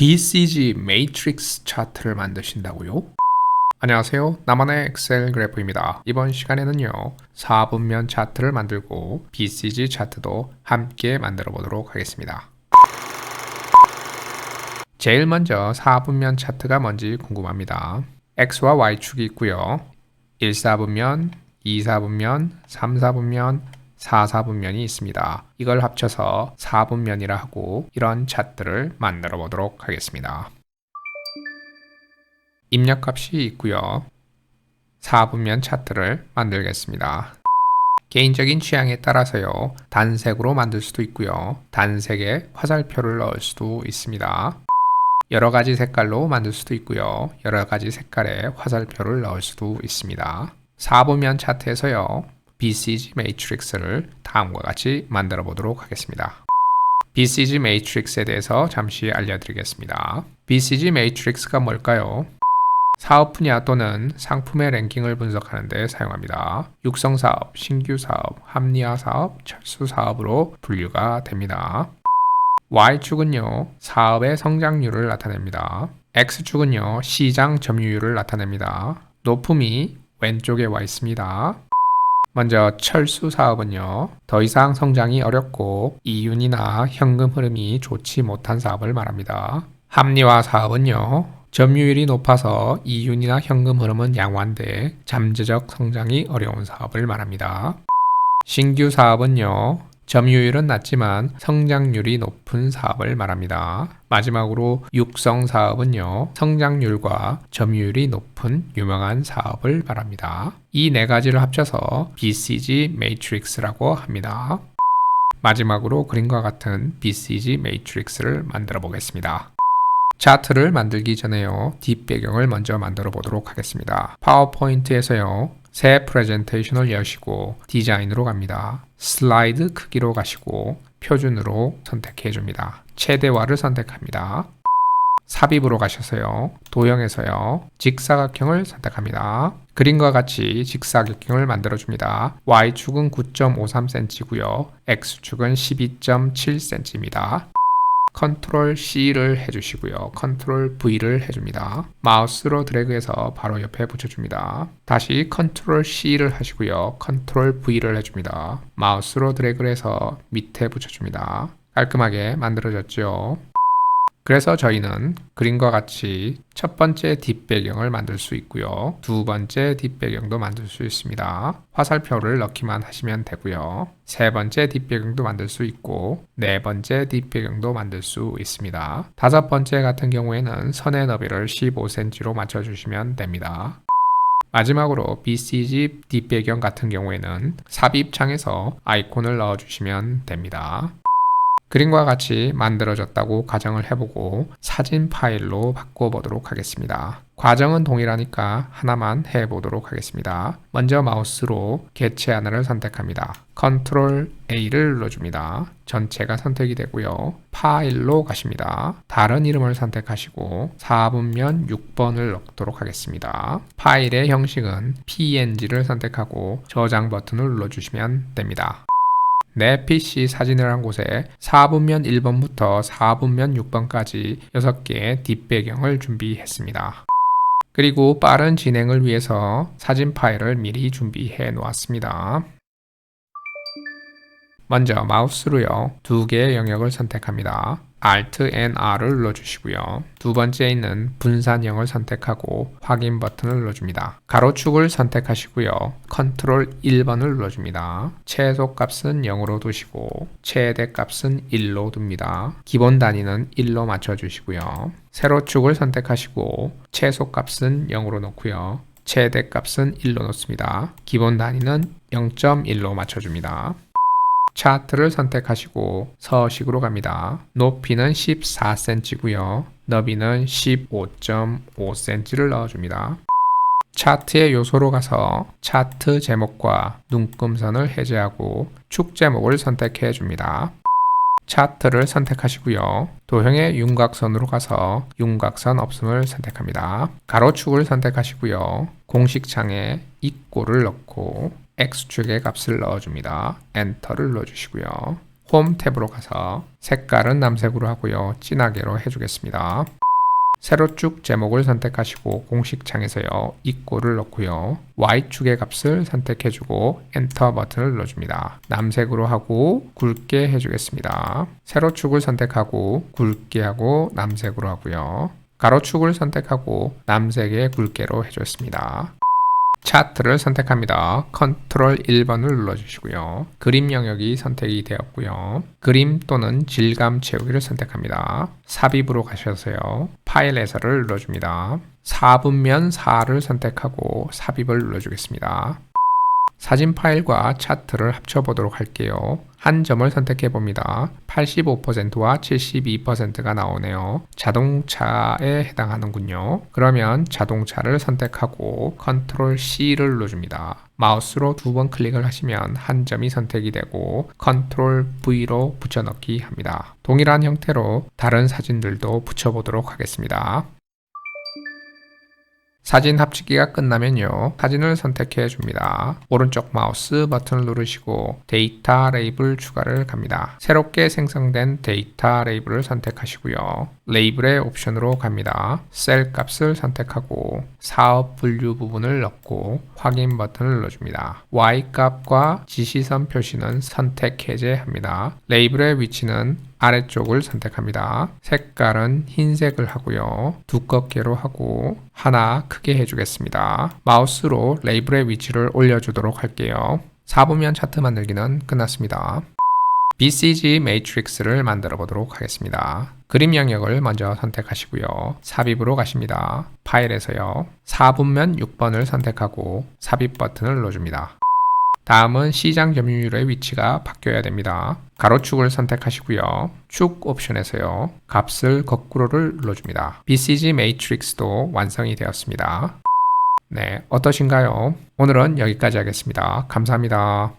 BCG 매트릭스 차트를 만드신다고요? 안녕하세요. 나만의 엑셀 그래프입니다. 이번 시간에는요. 4분면 차트를 만들고 BCG 차트도 함께 만들어 보도록 하겠습니다. 제일 먼저 4분면 차트가 뭔지 궁금합니다. X와 Y축이 있고요. 1, 4분면, 2, 4분면, 3, 4분면, 4, 4분면이 있습니다. 이걸 합쳐서 4분면이라 하고 이런 차트를 만들어 보도록 하겠습니다. 입력값이 있고요. 4분면 차트를 만들겠습니다. 개인적인 취향에 따라서요. 단색으로 만들 수도 있고요. 단색에 화살표를 넣을 수도 있습니다. 여러 가지 색깔로 만들 수도 있고요. 여러 가지 색깔의 화살표를 넣을 수도 있습니다. 4분면 차트에서요. BCG 매트릭스를 다음과 같이 만들어 보도록 하겠습니다. BCG 매트릭스에 대해서 잠시 알려드리겠습니다. BCG 매트릭스가 뭘까요? 사업 분야 또는 상품의 랭킹을 분석하는 데 사용합니다. 육성 사업, 신규 사업, 합리화 사업, 철수 사업으로 분류가 됩니다. Y축은요, 사업의 성장률을 나타냅니다. X축은요, 시장 점유율을 나타냅니다. 높음이 왼쪽에 와 있습니다. 먼저 철수 사업은요, 더 이상 성장이 어렵고 이윤이나 현금 흐름이 좋지 못한 사업을 말합니다. 합리화 사업은요, 점유율이 높아서 이윤이나 현금 흐름은 양호한데 잠재적 성장이 어려운 사업을 말합니다. 신규 사업은요, 점유율은 낮지만 성장률이 높은 사업을 말합니다. 마지막으로 육성 사업은요, 성장률과 점유율이 높은 유명한 사업을 말합니다. 이 네 가지를 합쳐서 BCG 매트릭스라고 합니다. 마지막으로 그림과 같은 BCG 매트릭스를 만들어 보겠습니다. 차트를 만들기 전에요. 뒷배경을 먼저 만들어 보도록 하겠습니다. 파워포인트에서요. 새 프레젠테이션을 여시고 디자인으로 갑니다. 슬라이드 크기로 가시고 표준으로 선택해 줍니다. 최대화를 선택합니다. 삽입으로 가셔서요. 도형에서요. 직사각형을 선택합니다. 그림과 같이 직사각형을 만들어 줍니다. Y축은 9.53cm고요. X축은 12.7cm입니다. 컨트롤 C를 해주시고요. 컨트롤 V를 해줍니다. 마우스로 드래그해서 바로 옆에 붙여줍니다. 다시 컨트롤 C를 하시고요. 컨트롤 V를 해줍니다. 마우스로 드래그를 해서 밑에 붙여줍니다. 깔끔하게 만들어졌죠. 그래서 저희는 그림과 같이 첫 번째 뒷배경을 만들 수 있고요. 두 번째 뒷배경도 만들 수 있습니다. 화살표를 넣기만 하시면 되고요. 세 번째 뒷배경도 만들 수 있고 네 번째 뒷배경도 만들 수 있습니다. 다섯 번째 같은 경우에는 선의 너비를 15cm로 맞춰주시면 됩니다. 마지막으로 BCG 뒷배경 같은 경우에는 삽입창에서 아이콘을 넣어주시면 됩니다. 그림과 같이 만들어졌다고 가정을 해보고 사진 파일로 바꿔보도록 하겠습니다. 과정은 동일하니까 하나만 해보도록 하겠습니다. 먼저 마우스로 개체 하나를 선택합니다. 컨트롤 A를 눌러줍니다. 전체가 선택이 되고요. 파일로 가십니다. 다른 이름을 선택하시고 4분면 6번을 넣도록 하겠습니다. 파일의 형식은 PNG를 선택하고 저장 버튼을 눌러주시면 됩니다. 내 PC 사진을 한 곳에 4분면 1번부터 4분면 6번까지 6개의 뒷배경을 준비했습니다. 그리고 빠른 진행을 위해서 사진 파일을 미리 준비해 놓았습니다. 먼저 마우스로요. 두 개의 영역을 선택합니다. Alt N R을 눌러주시고요. 두 번째 있는 분산형을 선택하고 확인 버튼을 눌러줍니다. 가로축을 선택하시고요. 컨트롤 1번을 눌러줍니다. 최소 값은 0으로 두시고 최대 값은 1로 둡니다. 기본 단위는 1로 맞춰주시고요. 세로축을 선택하시고 최소 값은 0으로 놓고요. 최대 값은 1로 놓습니다. 기본 단위는 0.1로 맞춰줍니다. 차트를 선택하시고 서식으로 갑니다. 높이는 14cm고요. 너비는 15.5cm를 넣어줍니다. 차트의 요소로 가서 차트 제목과 눈금선을 해제하고 축 제목을 선택해 줍니다. 차트를 선택하시고요. 도형의 윤곽선으로 가서 윤곽선 없음을 선택합니다. 가로축을 선택하시고요. 공식창에 입고를 넣고 X축의 값을 넣어줍니다. 엔터를 넣어주시고요. 홈 탭으로 가서 색깔은 남색으로 하고요. 진하게로 해주겠습니다. 세로 쭉 제목을 선택하시고 공식 창에서요. 이꼬를 넣고요. Y축의 값을 선택해주고 엔터 버튼을 눌러줍니다. 남색으로 하고 굵게 해주겠습니다. 세로축을 선택하고 굵게 하고 남색으로 하고요. 가로축을 선택하고 남색의 굵게로 해줬습니다. 차트를 선택합니다. 컨트롤 1번을 눌러주시고요. 그림 영역이 선택이 되었고요. 그림 또는 질감 채우기를 선택합니다. 삽입으로 가셔서요. 파일 해설을 눌러줍니다. 4분면 4를 선택하고 삽입을 눌러주겠습니다. 사진 파일과 차트를 합쳐보도록 할게요. 한 점을 선택해 봅니다. 85%와 72%가 나오네요. 자동차에 해당하는군요. 그러면 자동차를 선택하고 컨트롤 C를 눌러줍니다. 마우스로 두 번 클릭을 하시면 한 점이 선택이 되고 컨트롤 V로 붙여넣기 합니다. 동일한 형태로 다른 사진들도 붙여보도록 하겠습니다. 사진 합치기가 끝나면요. 사진을 선택해 줍니다. 오른쪽 마우스 버튼을 누르시고 데이터 레이블 추가를 갑니다. 새롭게 생성된 데이터 레이블을 선택하시고요. 레이블의 옵션으로 갑니다. 셀 값을 선택하고 사업 분류 부분을 넣고 확인 버튼을 눌러줍니다. Y 값과 지시선 표시는 선택 해제합니다. 레이블의 위치는 아래쪽을 선택합니다. 색깔은 흰색을 하고요. 두껍게로 하고 하나 크게 해주겠습니다. 마우스로 레이블의 위치를 올려주도록 할게요. 4분면 차트 만들기는 끝났습니다. BCG 매트릭스를 만들어 보도록 하겠습니다. 그림 영역을 먼저 선택하시고요. 삽입으로 가십니다. 파일에서요. 4분면 6번을 선택하고 삽입 버튼을 눌러줍니다. 다음은 시장 점유율의 위치가 바뀌어야 됩니다. 가로축을 선택하시고요. 축 옵션에서요. 값을 거꾸로를 눌러줍니다. BCG 매트릭스도 완성이 되었습니다. 네, 어떠신가요? 오늘은 여기까지 하겠습니다. 감사합니다.